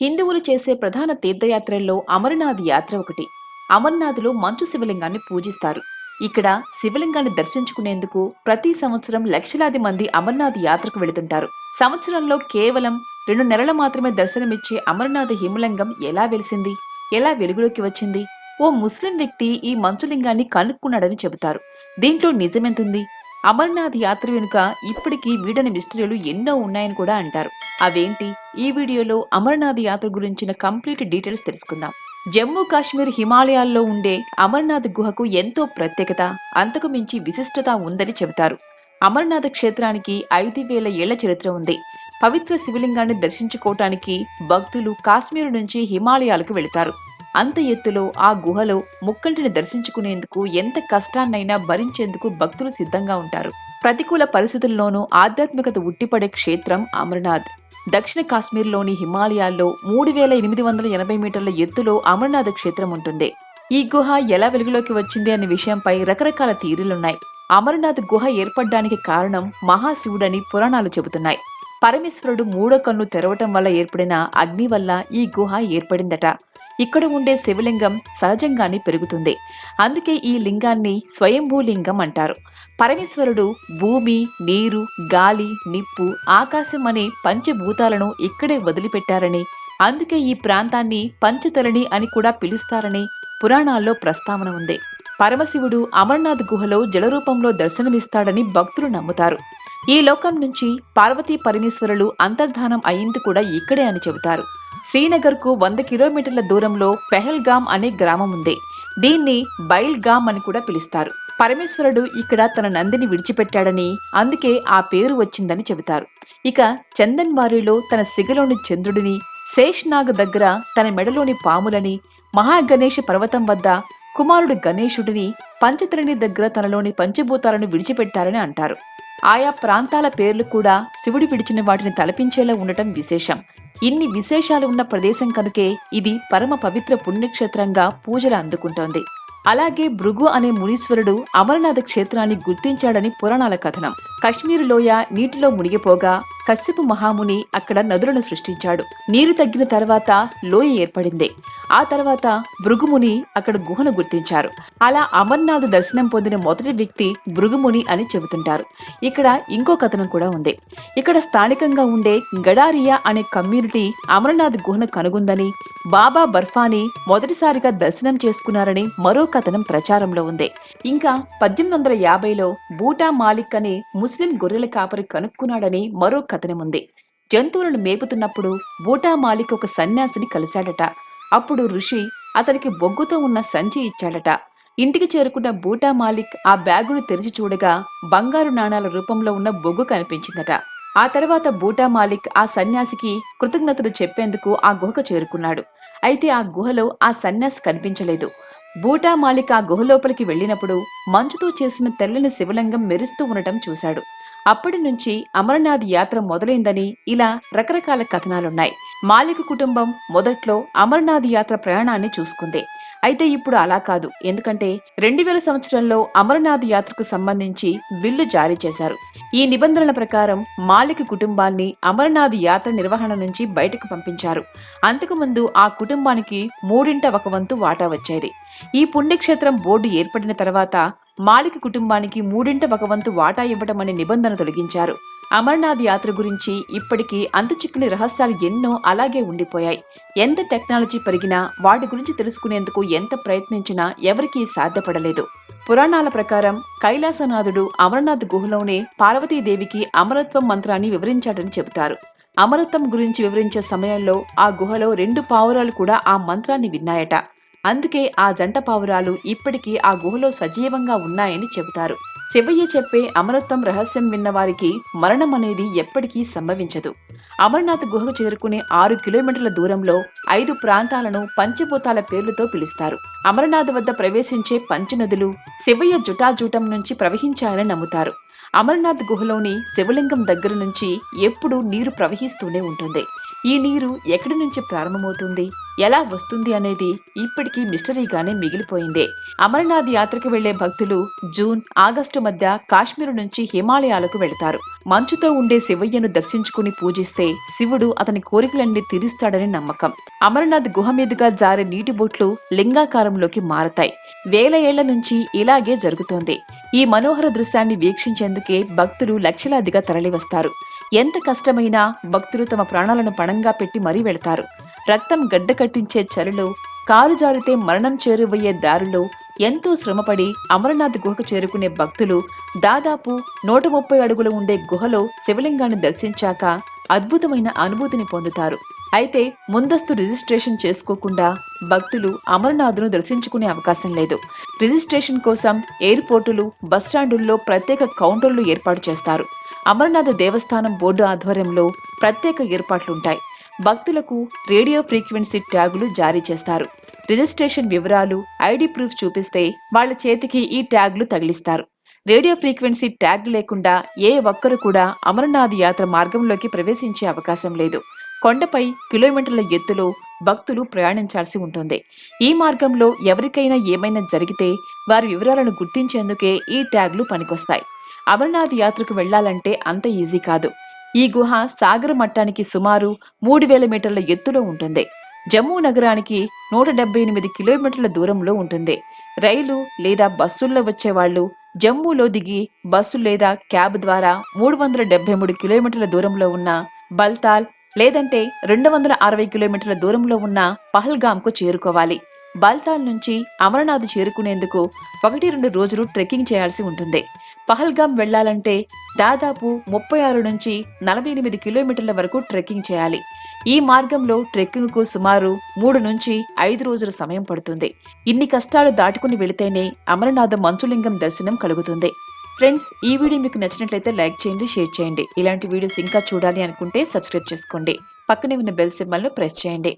హిందువులు చేసే ప్రధాన తీర్థయాత్రల్లో అమరనాథ్ యాత్ర ఒకటి. అమర్నాథ్లో మంచు శివలింగాన్ని పూజిస్తారు. ఇక్కడ శివలింగాన్ని దర్శించుకునేందుకు ప్రతి సంవత్సరం లక్షలాది మంది అమర్నాథ్ యాత్రకు వెళుతుంటారు. సంవత్సరంలో కేవలం రెండు నెలల మాత్రమే దర్శనమిచ్చే అమర్నాథ్ హిమలింగం ఎలా వెలిసింది? ఎలా వెలుగులోకి వచ్చింది? ఓ ముస్లిం వ్యక్తి ఈ మంచులింగాన్ని కనుక్కున్నాడని చెబుతారు. దీంట్లో నిజమెంతుంది? అమర్నాథ్ యాత్ర వెనుక ఇప్పటికీ వీడని మిస్టరీలు ఎన్నో ఉన్నాయని కూడా అంటారు. అవేంటి? ఈ వీడియోలో అమర్నాథ్ యాత్ర గురించిన కంప్లీట్ డీటెయిల్స్ తెలుసుకుందాం. జమ్మూ కాశ్మీర్ హిమాలయాల్లో ఉండే అమర్నాథ్ గుహకు ఎంతో ప్రత్యేకత అంతకు మించి విశిష్టత ఉందని చెబుతారు. అమర్నాథ్ క్షేత్రానికి ఐదు వేల ఏళ్ళ చరిత్ర ఉంది. పవిత్ర శివలింగాన్ని దర్శించుకోవటానికి భక్తులు కాశ్మీర్ నుంచి హిమాలయాలకు వెళతారు. అంత ఎత్తులో ఆ గుహలో ముక్కంటిని దర్శించుకునేందుకు ఎంత కష్టాన్నైనా భరించేందుకు భక్తులు సిద్ధంగా ఉంటారు. ప్రతికూల పరిస్థితుల్లోనూ ఆధ్యాత్మికత ఉట్టిపడే క్షేత్రం అమర్నాథ్. దక్షిణ కాశ్మీర్లోని హిమాలయాల్లో మూడు వేల ఎనిమిది వందల ఎనభై మీటర్ల ఎత్తులో అమర్నాథ్ క్షేత్రం ఉంటుంది. ఈ గుహ ఎలా వెలుగులోకి వచ్చింది అనే విషయంపై రకరకాల థీరీలున్నాయి అమర్నాథ్ గుహ ఏర్పడ్డానికి కారణం మహాశివుడని పురాణాలు చెబుతున్నాయి. పరమేశ్వరుడు మూడో కన్ను తెరవటం వల్ల ఏర్పడిన అగ్ని వల్ల ఈ గుహ ఏర్పడిందట. ఇక్కడ ఉండే శివలింగం సహజంగానే పెరుగుతుంది. అందుకే ఈ లింగాన్ని స్వయంభూలింగం అంటారు. పరమేశ్వరుడు భూమి నీరు గాలి నిప్పు ఆకాశం అనే పంచభూతాలను ఇక్కడే వదిలిపెట్టారని అందుకే ఈ ప్రాంతాన్ని పంచతరణి అని కూడా పిలుస్తారని పురాణాల్లో ప్రస్తావన ఉంది. పరమశివుడు అమర్నాథ్ గుహలో జలరూపంలో దర్శనమిస్తాడని భక్తులు నమ్ముతారు. ఈ లోకం నుంచి పార్వతీ పరమేశ్వరులు అంతర్ధానం అయింది కూడా ఇక్కడే అని చెబుతారు. శ్రీనగర్కు వంద కిలోమీటర్ల దూరంలో పెహల్గామ్ అనే గ్రామం ఉంది. దీన్ని బైల్గామ్ అని కూడా పిలుస్తారు. పరమేశ్వరుడు ఇక్కడ తన నందిని విడిచిపెట్టాడని అందుకే ఆ పేరు వచ్చిందని చెబుతారు. ఇక చందన్వారిలో తన సిగలోని చంద్రుడిని శేష్నాగ్ దగ్గర తన మెడలోని పాములని మహాగణేష పర్వతం వద్ద కుమారుడు గణేశుడిని పంచతరణి దగ్గర తనలోని పంచభూతాలను విడిచిపెట్టారని అంటారు. ఆయా ప్రాంతాల పేర్లు కూడా శివుడి విడిచిన వాటిని తలపించేలా ఉండటం విశేషం. ఇన్ని విశేషాలు ఉన్న ప్రదేశం కనుకే ఇది పరమ పవిత్ర పుణ్యక్షేత్రంగా పూజలు అందుకుంటోంది. అలాగే భృగు అనే మునీశ్వరుడు అమరనాథ క్షేత్రాన్ని గుర్తించాడని పురాణాల కథనం. కశ్మీరు లోయ నీటిలో మునిగిపోగా కశ్యపు మహాముని అక్కడ నదులను సృష్టించాడు. నీరు తగ్గిన తర్వాత లోయ ఏర్పడింది. ఆ తర్వాత భృగుముని అక్కడ గుహను గుర్తించారు. అలా అమర్నాథ్ దర్శనం పొందిన మొదటి వ్యక్తి భృగుముని అని చెబుతుంటారు. ఇక్కడ ఇంకో కథనం కూడా ఉంది. ఇక్కడ స్థానికంగా ఉండే గడారియా అనే కమ్యూనిటీ అమర్నాథ్ గుహను కనుగొందని బాబా బర్ఫాని మొదటిసారిగా దర్శనం చేసుకున్నారని మరో కథనం ప్రచారంలో ఉంది. ఇంకా పద్దెనిమిది వందల యాభైలో బూటా మాలిక్ అనే ముస్లిం గొర్రెల కాపరి కనుక్కున్నాడని మరో కథనం ఉంది. జంతువులను మేపుతున్నప్పుడు బూటా మాలిక్ ఒక సన్యాసిని కలిశాడట. అప్పుడు ఋషి అతనికి బొగ్గుతో ఉన్న సంచి ఇచ్చాడట. ఇంటికి చేరుకున్న బూటా మాలిక్ ఆ బ్యాగును తెరిచి చూడగా బంగారు నాణాల రూపంలో ఉన్న బొగ్గు కనిపించిందట. ఆ తర్వాత బూటా మాలిక్ ఆ సన్యాసికి కృతజ్ఞతలు చెప్పేందుకు ఆ గుహకు చేరుకున్నాడు. అయితే ఆ గుహలో ఆ సన్యాసి కనిపించలేదు. బూటా మాలిక ఆ గుహలోపలికి వెళ్ళినప్పుడు మంచుతో చేసిన తెల్లని శివలింగం మెరుస్తూ ఉండటం చూశాడు. అప్పటి నుంచి అమరనాథ్ యాత్ర మొదలైందని ఇలా రకరకాల కథనాలున్నాయి. మాలిక కుటుంబం మొదట్లో అమరనాథ్ యాత్ర ప్రయాణాన్ని చూసుకుంది. అయితే ఇప్పుడు అలా కాదు. ఎందుకంటే రెండు వేల సంవత్సరంలో అమరనాథ్ యాత్రకు సంబంధించి బిల్లు జారీ చేశారు. ఈ నిబంధనల ప్రకారం మాలిక్ కుటుంబాన్ని అమరనాథ్ యాత్ర నిర్వహణ నుంచి బయటకు పంపించారు. అంతకుముందు ఆ కుటుంబానికి మూడింట ఒక వంతు వాటా వచ్చేది. ఈ పుణ్యక్షేత్రం బోర్డు ఏర్పడిన తర్వాత మాలిక్ కుటుంబానికి మూడింట ఒక వంతు వాటా ఇవ్వడం అనే నిబంధన తొలగించారు. అమర్నాథ్ యాత్ర గురించి ఇప్పటికీ అంతుచిక్కని రహస్యాలు ఎన్నో అలాగే ఉండిపోయాయి. ఎంత టెక్నాలజీ పెరిగినా వాటి గురించి తెలుసుకునేందుకు ఎంత ప్రయత్నించినా ఎవరికీ సాధ్యపడలేదు. పురాణాల ప్రకారం కైలాసనాథుడు అమరనాథ్ గుహలోనే పార్వతీదేవికి అమరత్వం మంత్రాన్ని వివరించాడని చెబుతారు. అమరత్వం గురించి వివరించే సమయంలో ఆ గుహలో రెండు పావురాలు కూడా ఆ మంత్రాన్ని విన్నాయట. అందుకే ఆ జంట పావురాలు ఇప్పటికీ ఆ గుహలో సజీవంగా ఉన్నాయని చెబుతారు. శివయ్య చెప్పే అమరత్వం రహస్యం విన్నవారికి మరణం అనేది ఎప్పటికీ సంభవించదు. అమర్నాథ్ గుహకు చేరుకునే ఆరు కిలోమీటర్ల దూరంలో ఐదు ప్రాంతాలను పంచభూతాల పేర్లతో పిలుస్తారు. అమరనాథ్ వద్ద ప్రవేశించే పంచనదులు శివయ్య జుటాజూటం నుంచి ప్రవహించాయని నమ్ముతారు. అమర్నాథ్ గుహలోని శివలింగం దగ్గర నుంచి ఎప్పుడూ నీరు ప్రవహిస్తూనే ఉంటుంది. ఈ నీరు ఎక్కడి నుంచి ప్రారంభమవుతుంది? ఎలా వస్తుంది అనేది ఇప్పటికీ మిస్టరీగానే మిగిలిపోయిందే. అమర్నాథ్ యాత్రకు వెళ్ళే భక్తులు జూన్ ఆగస్టు మధ్య కాశ్మీరు నుంచి హిమాలయాలకు వెళతారు. మంచుతో ఉండే శివయ్యను దర్శించుకుని పూజిస్తే శివుడు అతని కోరికలన్నీ తీరుస్తాడని నమ్మకం. అమర్నాథ్ గుహ మీదుగా జారే నీటి బొట్లు లింగాకారంలోకి మారతాయి. వేల ఏళ్ళ నుంచి ఇలాగే జరుగుతోంది. ఈ మనోహర దృశ్యాన్ని వీక్షించేందుకే భక్తులు లక్షలాదిగా తరలివస్తారు. ఎంత కష్టమైనా భక్తులు తమ ప్రాణాలను పణంగా పెట్టి మరీ వెళతారు. రక్తం గడ్డ కట్టించే చలిలో కాలు జారితే మరణం చేరువయ్యే దారిలో ఎంతో శ్రమపడి అమరనాథ్ గుహకు చేరుకునే భక్తులు దాదాపు నూట ముప్పై అడుగులు ఉండే గుహలో శివలింగాన్ని దర్శించాక అద్భుతమైన అనుభూతిని పొందుతారు. అయితే ముందస్తు రిజిస్ట్రేషన్ చేసుకోకుండా భక్తులు అమరనాథ్ను దర్శించుకునే అవకాశం లేదు. రిజిస్ట్రేషన్ కోసం ఎయిర్పోర్టులు బస్టాండుల్లో ప్రత్యేక కౌంటర్లు ఏర్పాటు చేస్తారు. అమరనాథ దేవస్థానం బోర్డు ఆధ్వర్యంలో ప్రత్యేక ఏర్పాట్లుంటాయి. భక్తులకు రేడియో ఫ్రీక్వెన్సీ ట్యాగులు జారీ చేస్తారు. రిజిస్ట్రేషన్ వివరాలు ఐడి ప్రూఫ్ చూపిస్తే వాళ్ళ చేతికి ఈ ట్యాగులు తగిలిస్తారు. రేడియో ఫ్రీక్వెన్సీ ట్యాగ్ లేకుండా ఏ ఒక్కరు కూడా అమరనాథ్ యాత్ర మార్గంలోకి ప్రవేశించే అవకాశం లేదు. కొండపై కిలోమీటర్ల ఎత్తులో భక్తులు ప్రయాణించాల్సి ఉంటుంది. ఈ మార్గంలో ఎవరికైనా ఏమైనా జరిగితే వారి వివరాలను గుర్తించేందుకే ఈ ట్యాగ్లు పనికొస్తాయి. అమర్నాథ్ యాత్రకు వెళ్ళాలంటే అంత ఈజీ కాదు. ఈ గుహ సాగర మట్టానికి సుమారు మూడు వేల మీటర్ల ఎత్తులో ఉంటుంది. జమ్మూ నగరానికి నూట డెబ్బై ఎనిమిది కిలోమీటర్ల దూరంలో ఉంటుంది. రైలు లేదా బస్సుల్లో వచ్చేవాళ్ళు జమ్మూలో దిగి బస్సు లేదా క్యాబ్ ద్వారా మూడు వందల డెబ్బై మూడు కిలోమీటర్ల దూరంలో ఉన్న బల్తాల్ లేదంటే రెండు వందల అరవై కిలోమీటర్ల దూరంలో ఉన్న పహల్గామ్కు చేరుకోవాలి. బాల్తాల్ నుంచి అమరనాథ్ చేరుకునేందుకు ఒకటి రెండు రోజులు ట్రెక్కింగ్ చేయాల్సి ఉంటుంది. పహల్గామ్ వెళ్ళాలంటే దాదాపు ముప్పై ఆరు నుంచి నలభై ఎనిమిది కిలోమీటర్ల వరకు ట్రెక్కింగ్ చేయాలి. ఈ మార్గంలో ట్రెక్కింగ్కు సుమారు మూడు నుంచి ఐదు రోజుల సమయం పడుతుంది. ఇన్ని కష్టాలు దాటుకుని వెళితేనే అమరనాథ మంచులింగం దర్శనం కలుగుతుంది. ఫ్రెండ్స్ ఈ వీడియో మీకు నచ్చినట్లయితే లైక్ చేయండి షేర్ చేయండి. ఇలాంటి వీడియోస్ ఇంకా చూడాలి అనుకుంటే సబ్స్క్రైబ్ చేసుకోండి. పక్కనే ఉన్న బెల్ సింబల్ను ప్రెస్ చేయండి.